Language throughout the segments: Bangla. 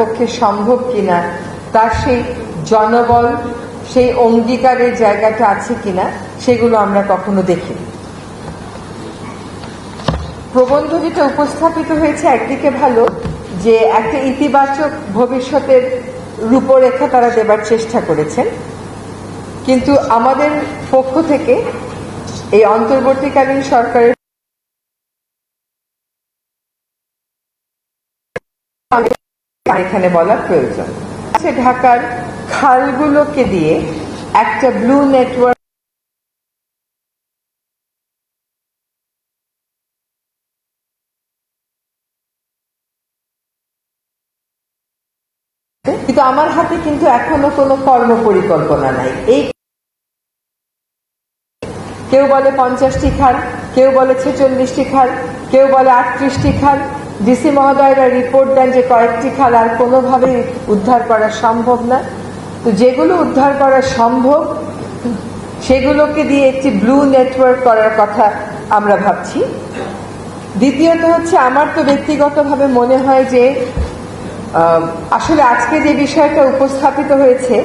পক্ষে সম্ভব কিনা, তার সেই জনবল, সেই অঙ্গীকারের জায়গাটা আছে কিনা, সেগুলো আমরা কখনো দেখিনি। প্রবন্ধ যেটা উপস্থাপিত হয়েছে, একদিকে ভালো, যে একটা ইতিবাচক ভবিষ্যতের রূপরেখা তারা দেবার চেষ্টা করেছেন। কিন্তু আমাদের পক্ষ থেকে এই অন্তর্বর্তীকালীন সরকারের এখানে বলার প্রয়োজন। আছে ঢাকার খালগুলোকে দিয়ে একটা ব্লু নেটওয়ার্ক কিন্তু আমার হাতে কিন্তু এখনও কোনো কর্ম পরিকল্পনা নাই। এই কেউ বলে পঞ্চাশটি খাল, কেউ বলে ছেচল্লিশটি খাল, কেউ বলে আটত্রিশটি খাল ডিসি মহোদয়রা রিপোর্ট দেন যে কয়েকটি খাল আর কোনোভাবেই উদ্ধার করা সম্ভব না। তো যেগুলো উদ্ধার করা সম্ভব, সেগুলোকে দিয়ে একটি ব্লু নেটওয়ার্ক করার কথা আমরা ভাবছি। দ্বিতীয়ত হচ্ছে, আমার তো ব্যক্তিগতভাবে মনে হয় যে আসলে আজকে যে বিষয়টা উপস্থাপিত হয়েছে,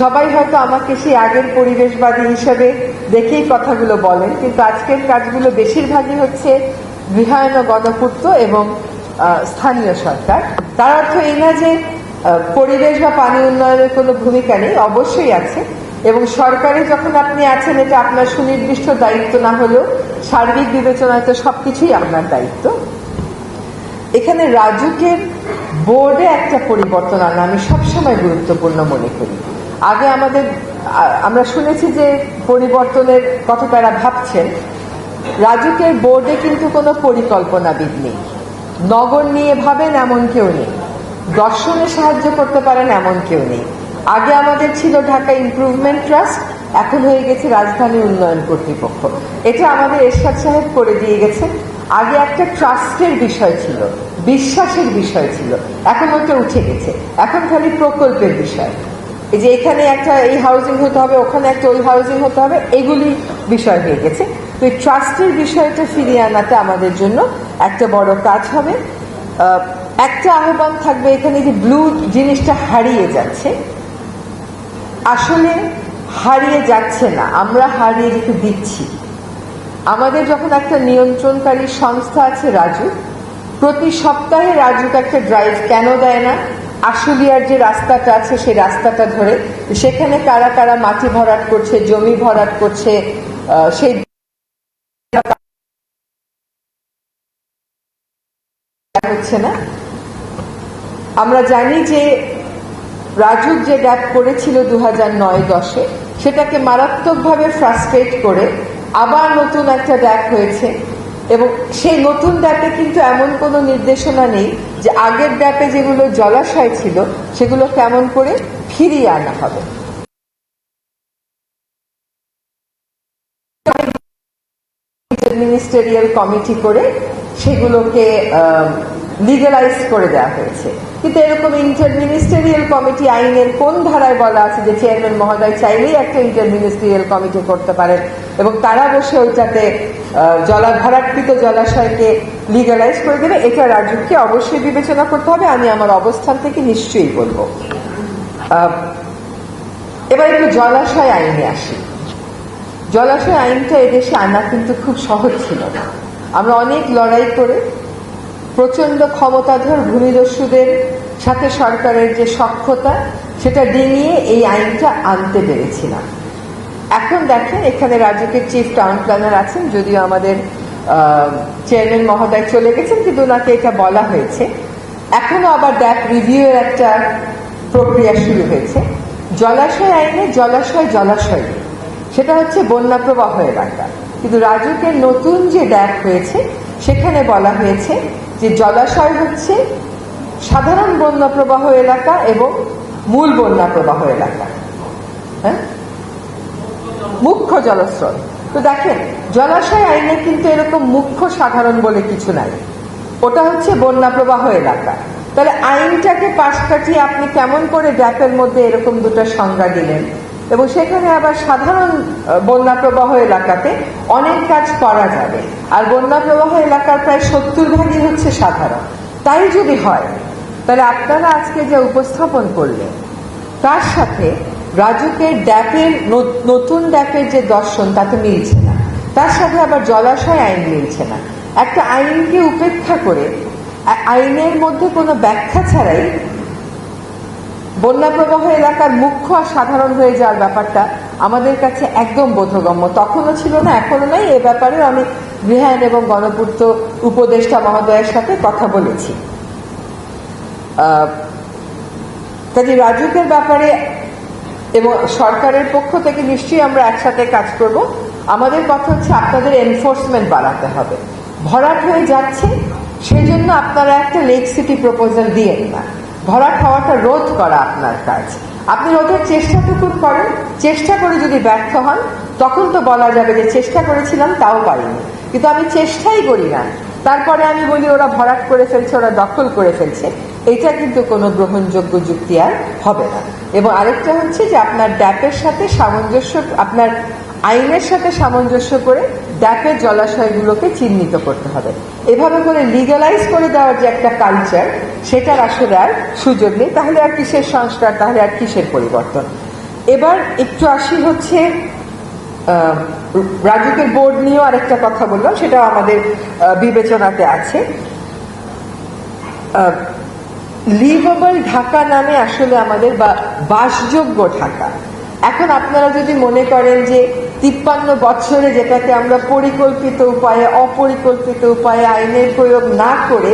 সবাই হয়তো আমাকে সেই আগের পরিবেশবাদী হিসাবে দেখেই কথাগুলো বলেন, কিন্তু আজকের কাজগুলো বেশিরভাগই হচ্ছে গৃহায়ন গণপূর্ত এবং স্থানীয় সরকার। তার অর্থ এই না যে পরিবেশ বা পানি উন্নয়নের কোনো ভূমিকা নেই, অবশ্যই আছে। এবং সরকারে যখন আপনি আছেন, এটা আপনার সুনির্দিষ্ট দায়িত্ব না হলেও সার্বিক বিবেচনায় তো সবকিছুই আপনার দায়িত্ব। এখানে রাজুকের বোর্ডে একটা পরিবর্তন আনা আমি সবসময় গুরুত্বপূর্ণ মনে করি। আগে আমাদের আমরা শুনেছি যে পরিবর্তনের কথা তারা ভাবছেন। রাজুকের বোর্ডে কিন্তু কোনো পরিকল্পনাবিদ নেই। নগর নিয়ে ভাবেন এমন কেউ নেই। দর্শনে সাহায্য করতে পারেন এমন কেউ নেই। আগে আমাদের ছিল ঢাকা ইমপ্রুভমেন্ট ট্রাস্ট এখন হয়ে গেছে রাজধানী উন্নয়ন কর্তৃপক্ষ। এটা আমাদের এরশাদ সাহেব করে দিয়ে গেছে। আগে একটা ট্রাস্টের বিষয় ছিল, বিশ্বাসের বিষয় ছিল। এখন ওটা উঠে গেছে। এখন খালি প্রকল্পের বিষয়। এই যে এখানে একটা এই হাউজিং হতে হবে, ওখানে একটা ওই হাউজিং হতে হবে, এগুলি বিষয় হয়ে গেছে। তো এই ট্রাস্টের বিষয়টা ফিরিয়ে আনাটা আমাদের জন্য একটা বড় কাজ হবে। একটা আহ্বান থাকবে এখানে যে ব্লু জিনিসটা হারিয়ে যাচ্ছে। আসলে হারিয়ে যাচ্ছে না, আমরা হারিয়ে যেতে দিচ্ছি। আমাদের যখন একটা নিয়ন্ত্রণকারী সংস্থা আছে রাজু, প্রতি সপ্তাহে রাজুকে একটা ড্রাইভ কেন দেয় না? আশুলিয়ার যে রাস্তাটা আছে, সেই রাস্তাটা ধরে, সেখানে কারা কারা মাটি ভরাট করছে, জমি ভরাট করছে সেই হচ্ছে না। আমরা জানি যে রাজুক যে গ্যাপ করেছিল দু হাজার নয় দশে, সেটাকে মারাত্মকভাবে ফ্রাস্ট্রেট করে আবার নতুন একটা ড্যাপ হয়েছে এবং সেই নতুন ড্যাপে কিন্তু এমন কোনো নির্দেশনা নেই যে আগের ড্যাপে যেগুলো জলাশয় ছিল, সেগুলো কেমন করে ফিরিয়ে আনা হবে। মিনিস্টেরিয়াল কমিটি করে সেগুলোকে লিগালাইজ করে দেওয়া হয়েছে। কিন্তু এরকম ইন্টার মিনিস্টেরিয়াল কমিটি আইনের কোন ধারায় বলা আছে যে চেয়ারম্যান মহোদয় চাইলেই একটা ইন্টার মিনিস্টেরিয়াল কমিটি করতে পারেন এবং তারা বসে ওইটাতে জলা ভরাটকৃত জলাশয়কে লিগালাইজ করে দেবে, এটা রাজুকে অবশ্যই বিবেচনা করতে হবে, আমি আমার অবস্থান থেকে নিশ্চয়ই বলব। এবার একটু জলাশয় আইনে আসি। জলাশয় আইনটা এদেশে আনা কিন্তু খুব সহজ ছিল না। আমরা অনেক লড়াই করে প্রচণ্ড ক্ষমতাধর ভূমিদস্যুদের সাথে সরকারের যে সক্ষতা সেটা ডিঙিয়ে এই আইনটা আনতে পেরেছিলাম। এখন দেখেন, এখানে রাজ্যকের চিফ টাউন প্ল্যানার আছেন, যদিও আমাদের চেয়ারম্যান মহোদয় চলে গেছেন, কিন্তু ওনাকে এটা বলা হয়েছে। এখনও আবার ড্যাপ রিভিউ এর একটা প্রক্রিয়া শুরু হয়েছে। জলাশয় আইনে জলাশয় জলাশয় সেটা হচ্ছে বন্যা প্রবাহ এলাকা। কিন্তু রাজুকের নতুন যে ড্যাপ হয়েছে, সেখানে বলা হয়েছে যে জলাশয় হচ্ছে সাধারণ বন্যা প্রবাহ এলাকা এবং মূল বন্যা প্রবাহ এলাকা। হ্যাঁ? মুখ্য জলস্রোত। তো দেখেন, জলাশয় আইনে কিন্তু এরকম মুখ্য সাধারণ বলে কিছু নাই। ওটা হচ্ছে বন্যা প্রবাহ এলাকা। তাহলে আইনটাকে পাশ কাটিয়ে আপনি কেমন করে ড্যাপের মধ্যে এরকম দুটো সংজ্ঞা দিলেন? এবং সেখানে আবার সাধারণ বন্যা প্রবাহ এলাকাতে অনেক কাজ করা যাবে। আর বন্যা প্রবাহ এলাকার প্রায় সত্তর ভাগই হচ্ছে সাধারণ। তাই যদি হয়, তাহলে আপনারা আজকে যে উপস্থাপন করলেন, তার সাথে রাজুকের ড্যাপের নতুন ড্যাপের যে দর্শন, তাতে মিলছে না। তার সাথে আবার জলাশয় আইন মিলছে না। একটা আইনকে উপেক্ষা করে আইনের মধ্যে কোনো ব্যাখ্যা ছাড়াই বন্যা প্রবাহ এলাকার মুখ্য আর সাধারণ হয়ে যাওয়ার ব্যাপারটা আমাদের কাছে একদম বোধগম্য। তখনও ছিল না এখনও নাই। এ ব্যাপারে আমি গৃহায়ন এবং গণপূর্ত উপদেষ্টা মহোদয়ের সাথে কথা বলেছি। কাজে রাজুকের ব্যাপারে এবং সরকারের পক্ষ থেকে নিশ্চয়ই আমরা একসাথে কাজ করব। আমাদের কথা হচ্ছে আপনাদের এনফোর্সমেন্ট বাড়াতে হবে। ভরাট হয়ে যাচ্ছে সেই জন্য আপনারা একটা লেক সিটি প্রপোজাল দিয়েন না। ভরাট খাওয়াটা রোধ করা আপনার কাজ। আপনি রোধের চেষ্টাটুকু করেন। চেষ্টা করে যদি ব্যর্থ হন, তখন তো বলা যাবে যে চেষ্টা করেছিলাম, তাও পারিনি। কিন্তু আমি চেষ্টাই করি না। তারপরে আমি বলি, ওরা ভরাট করে ফেলছে, ওরা দখল করে ফেলছে। এটা কিন্তু কোনো গ্রহণযোগ্য যুক্তি আর হবে না। এবং আরেকটা হচ্ছে যে আপনার ড্যাপের সাথে সামঞ্জস্য, আপনার আইনের সাথে সামঞ্জস্য করে ড্যাপের জলাশয়গুলোকে চিহ্নিত করতে হবে। এভাবে করে লিগালাইজ করে দেওয়ার যে একটা কালচার সেটার আসলে আর সুযোগ নেই। তাহলে আর কিসের সংস্কার, তাহলে আর কিসের পরিবর্তন? এবার একটু আসি হচ্ছে রাজুকের বোর্ড নিয়েও আরেকটা কথা বললাম, সেটাও আমাদের বিবেচনাতে আছে। লিভেবল ঢাকা নামে আসলে আমাদের বা বাসযোগ্য ঢাকা। এখন আপনারা যদি মনে করেন যে তিপ্পান্ন বছরে যেটাকে আমরা পরিকল্পিত উপায়ে, অপরিকল্পিত উপায়ে আইনের প্রয়োগ না করে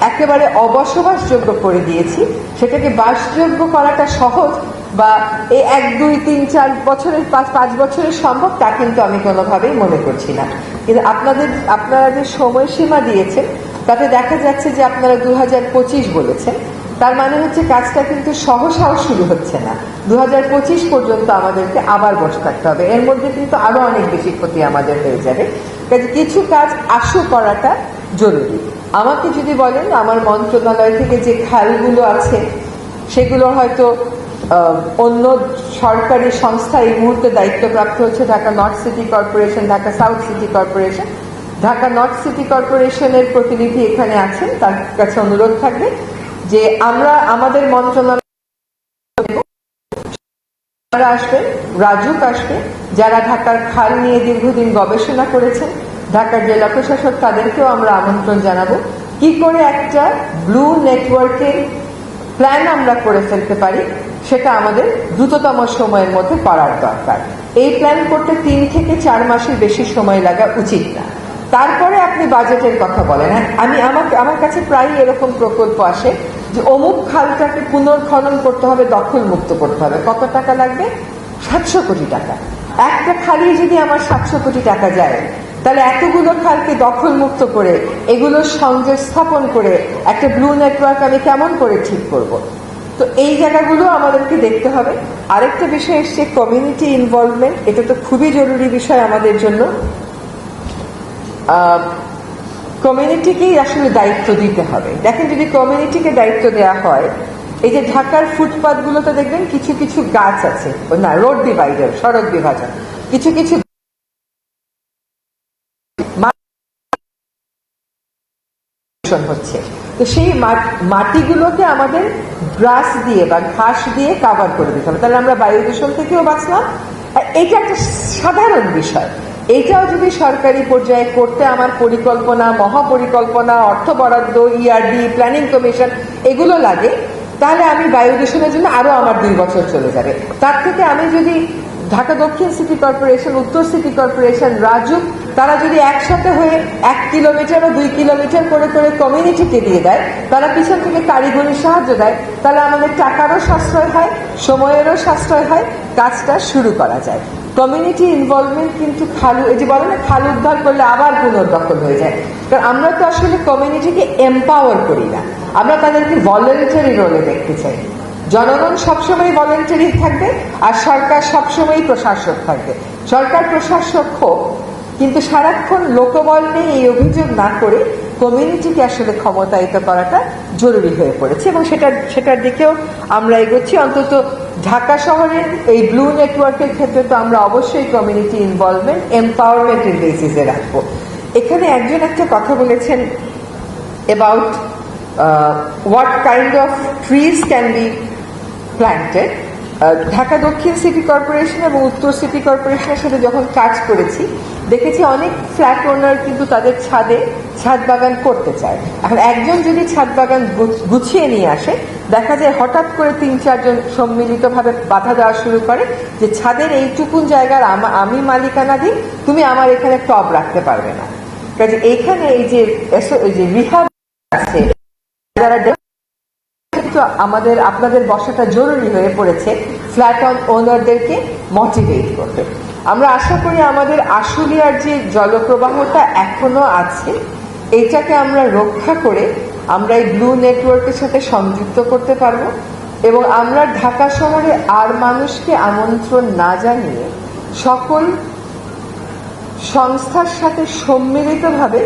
একেবারে অবসবাসযোগ্য করে দিয়েছি, সেটাকে বাসযোগ্য করাটা সহজ বা এই এক, দুই, তিন, চার বছরের পাঁচ পাঁচ বছরের সম্ভব, তা কিন্তু আমি কোনোভাবেই মনে করছি না। কিন্তু আপনাদের আপনারা যে সময়সীমা দিয়েছেন তাতে দেখা যাচ্ছে যে আপনারা দু হাজার পঁচিশ বলেছেন। তার মানে হচ্ছে কাজটা কিন্তু সহসাও শুরু হচ্ছে না। দু হাজার পঁচিশ পর্যন্ত আমাদেরকে আবার বসে থাকতে হবে। এর মধ্যে কিন্তু আরও অনেক বেশি ক্ষতি আমাদের হয়ে যাবে। কাজে কিছু কাজ আশু করাটা জরুরি। আমাকে যদি বলেন, আমার মন্ত্রণালয় থেকে যে খালগুলো আছে, সেগুলো হয়তো অন্য সরকারি সংস্থা এই মুহূর্তে দায়িত্বপ্রাপ্ত হচ্ছে Dhaka north city corporation, Dhaka south city corporation. Dhaka north city কর্পোরেশনের প্রতিনিধি এখানে আছেন, তার কাছে অনুরোধ থাকবে যে আমরা আমাদের মন্ত্রণালয় আসবেন রাজুক আসবে, যারা ঢাকার খাল নিয়ে দীর্ঘদিন গবেষণা করেছেন, ঢাকার জেলা প্রশাসক, তাদেরকেও আমরা আমন্ত্রণ জানাব কি করে একটা ব্লু নেটওয়ার্কের প্ল্যান আমরা করে ফেলতে পারি, সেটা আমাদের দ্রুততম সময়ের মধ্যে করার দরকার। এই প্ল্যান করতে তিন থেকে চার মাসের বেশি সময় লাগা উচিত না। তারপরে আপনি বাজেটের কথা বলেন। হ্যাঁ, আমি আমার আমার কাছে প্রায় এরকম প্রকল্প আসে যে অমুক খালটাকে পুনর্খনন করতে হবে দখল মুক্ত করতে হবে। কত টাকা লাগবে? সাতশো কোটি টাকা। একটা খালি যদি আমার সাতশো কোটি টাকা যায় তাহলে এতগুলো খালকে দখল মুক্ত করে এগুলো সংযোগ স্থাপন করে একটা ব্লু নেটওয়ার্ক আমি কেমন করে ঠিক করব। তো এই জায়গাগুলো আমাদেরকে দেখতে হবে। আরেকটা বিষয় এসছে কমিউনিটি ইনভলভমেন্ট এটা তো খুবই জরুরি বিষয় আমাদের জন্য। কমিউনিটিকেই আসলে দায়িত্ব দিতে হবে। দেখেন যদি কমিউনিটিকে দায়িত্ব দেওয়া হয়, এই যে ঢাকার ফুটপাথগুলোতে দেখবেন কিছু কিছু গাছ আছে। না রোড ডিভাইডার সড়ক বিভাজন। কিছু কিছু হচ্ছে। তো সেই মাটিগুলোকে আমাদের গ্রাস দিয়ে বা ঘাস দিয়ে কাভার করে দিতে হবে। তাহলে আমরা বায়ু দূষণ থেকেও বাঁচলাম। আর এটা একটা সাধারণ বিষয়। এটাও যদি সরকারি পর্যায়ে করতে আমার পরিকল্পনা, মহাপরিকল্পনা, অর্থ বরাদ্দ ইআরডি প্ল্যানিং কমিশন এগুলো লাগে, তাহলে আমি বায়ু দূষণের জন্য আরও আমার দুই বছর চলে যাবে। তার থেকে আমি যদি ঢাকা দক্ষিণ সিটি কর্পোরেশন উত্তর সিটি কর্পোরেশন রাজুক তারা যদি একসাথে হয়ে এক কিলোমিটার ও দুই কিলোমিটার করে করে কমিউনিটিকে দিয়ে দেয়, তারা পিছন থেকে কারিগরি সাহায্য দেয়, তাহলে আমাদের টাকারও সাশ্রয় হয়, সময়েরও সাশ্রয় হয়, কাজটা শুরু করা যায়। কমিউনিটি ইনভলভমেন্ট কিন্তু খালু, এই যে বলে না, খাল উদ্ধার করলে আবার পুনর্দখল হয়ে যায়। কারণ আমরা তো আসলে কমিউনিটিকে এম্পাওয়ার করি না। আমরা তাদেরকে ভলেন্টারি রোলে দেখতে চাই। জনগণ সবসময় ভলেন্টারি থাকবে আর সরকার সবসময় প্রশাসক থাকবে। সরকার প্রশাসক হোক কিন্তু সারাক্ষণ লোকবল নেই এই অভিযোগ না করে কমিউনিটিকে আসলে ক্ষমতায়িত করাটা জরুরি হয়ে পড়েছে এবং সেটা সেটার দিকেও আমরা এগোচ্ছি। অন্তত ঢাকা শহরের এই ব্লু নেটওয়ার্কের ক্ষেত্রে তো আমরা অবশ্যই কমিউনিটি ইনভলভমেন্ট এম্পাওয়ারমেন্টের বেসিসে রাখব। এখানে একজন একটা কথা বলেছেন about what kind of trees can be planted Dhaka দক্ষিণ সিটি কর্পোরেশন এবং উত্তর সিটি কর্পোরেশনের সাথে যখন কাজ করেছি, দেখেছি অনেক ফ্ল্যাট ওনার কিন্তু তাদের ছাদে ছাদ বাগান করতে চায়। এখন একজন যদি ছাদ বাগান গুছিয়ে নিয়ে আসে, দেখা যায় হঠাৎ করে তিন চারজন সম্মিলিতভাবে বাধা দেওয়া শুরু করে যে ছাদের এইটুকুন জায়গার আমি মালিকানা দিই তুমি আমার এখানে টব রাখতে পারবে না। কাজে এইখানে এই যে রিহাব আছে, যারা কিন্তু আমাদের, আপনাদের বসাটা জরুরি হয়ে পড়েছে ফ্ল্যাট অন ওনারদেরকে মোটিভেট করতে। আমরা আশা করি আমাদের আশুলিয়ার যে জলপ্রবাহটা এখনও আছে, এটাকে আমরা রক্ষা করে আমরা এই ব্লু নেটওয়ার্কের সাথে সংযুক্ত করতে পারব এবং আমরা ঢাকা শহরে আর মানুষকে আমন্ত্রণ না জানিয়ে সকল সংস্থার সাথে সম্মিলিতভাবে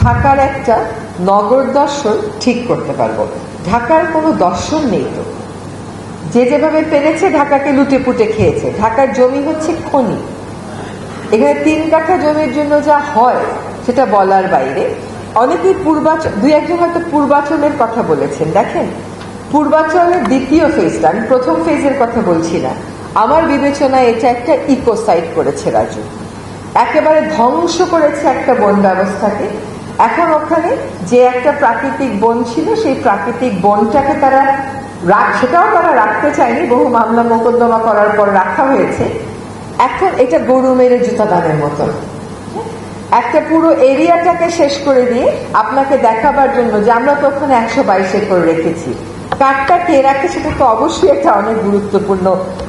ঢাকার একটা নগর দর্শন ঠিক করতে পারব। ঢাকার কোনো দর্শন নেই তো। যে যেভাবে পেরেছে ঢাকাকে লুটে পুটে খেয়েছে। ঢাকার জমি হচ্ছে খনি। এখানে তিন কাঠা জমির জন্য যা হয়, সেটা বলার বাইরে। অনেকেই পূর্বাচল দুই একজন হয়তো পূর্বাচলের কথা বলেছেন। দেখেন, পূর্বাচলের দ্বিতীয় ফেজটা আমি প্রথম ফেজের কথা বলছি না। আমার বিবেচনায় এটা একটা ইকোসাইড করেছে রাজু। একেবারে ধ্বংস করেছে একটা বন ব্যবস্থাকে। এখন ওখানে যে একটা প্রাকৃতিক বন ছিল, সেই প্রাকৃতিক বনটাকে তারা রাখ সেটাও তারা রাখতে চায়নি। বহু মামলা মোকদ্দমা করার পর রাখা হয়েছে। এখন এটা গরু মেরে জুতা দানের মতন একটা পুরো এরিয়াটাকে শেষ করে দিয়ে আপনাকে দেখাবার জন্য যে আমরা তো ওখানে একশো বাইশ একর রেখেছি। কাঠটা কে রাখে সেটা তো অবশ্যই একটা অনেক গুরুত্বপূর্ণ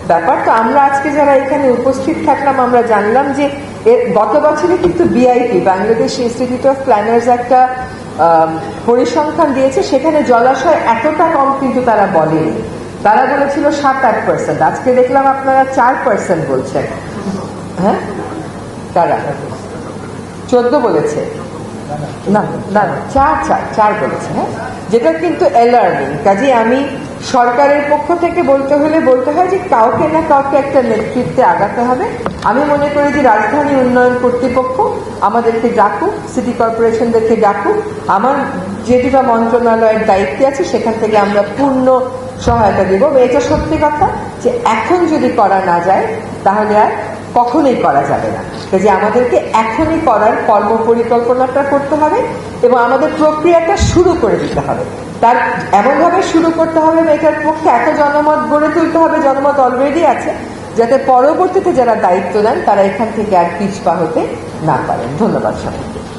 ব্যাপার। তো আমরা আজকে যারা এখানে উপস্থিত থাকলাম, আমরা জানলাম যে এর গত বছরে কিন্তু BIP Bangladesh institute of planners একটা পরিসংখ্যান দিয়েছে, সেখানে জলাশয় এতটা কম কিন্তু তারা বলেনি। তারা বলেছিল সাত আট পার্সেন্ট আজকে দেখলাম আপনারা চার পার্সেন্ট বলছেন। হ্যাঁ? তারা চোদ্দ বলেছে। না না চার চার চার বলেছে হ্যাঁ? যেটা কিন্তু অ্যালার্মিং কাজে আমি সরকারের পক্ষ থেকে বলতে হলে বলতে হয় যে কাউকে না কাউকে একটা নেতৃত্বে আগাতে হবে। আমি মনে করি যে রাজধানী উন্নয়ন কর্তৃপক্ষ আমাদেরকে ডাকুক সিটি কর্পোরেশনদেরকে ডাকুক। আমার যে মন্ত্রণালয়ের দায়িত্বে আছে, সেখান থেকে আমরা পূর্ণ সহায়তা দিব। এটা সত্যি কথা যে এখন যদি করা না যায়, তাহলে আর কখনোই করা যাবে না। কাজে আমাদেরকে এখনই করার কর্ম পরিকল্পনাটা করতে হবে এবং আমাদের প্রক্রিয়াটা শুরু করে দিতে হবে। তার এমনভাবে শুরু করতে হবে এটার পক্ষে এত জনমত গড়ে তুলতে হবে, জনমত অলরেডি আছে। যাতে পরবর্তীতে যারা দায়িত্ব দেন, তারা এখান থেকে আর পিছপা হতে না পারেন। ধন্যবাদ সবাইকে।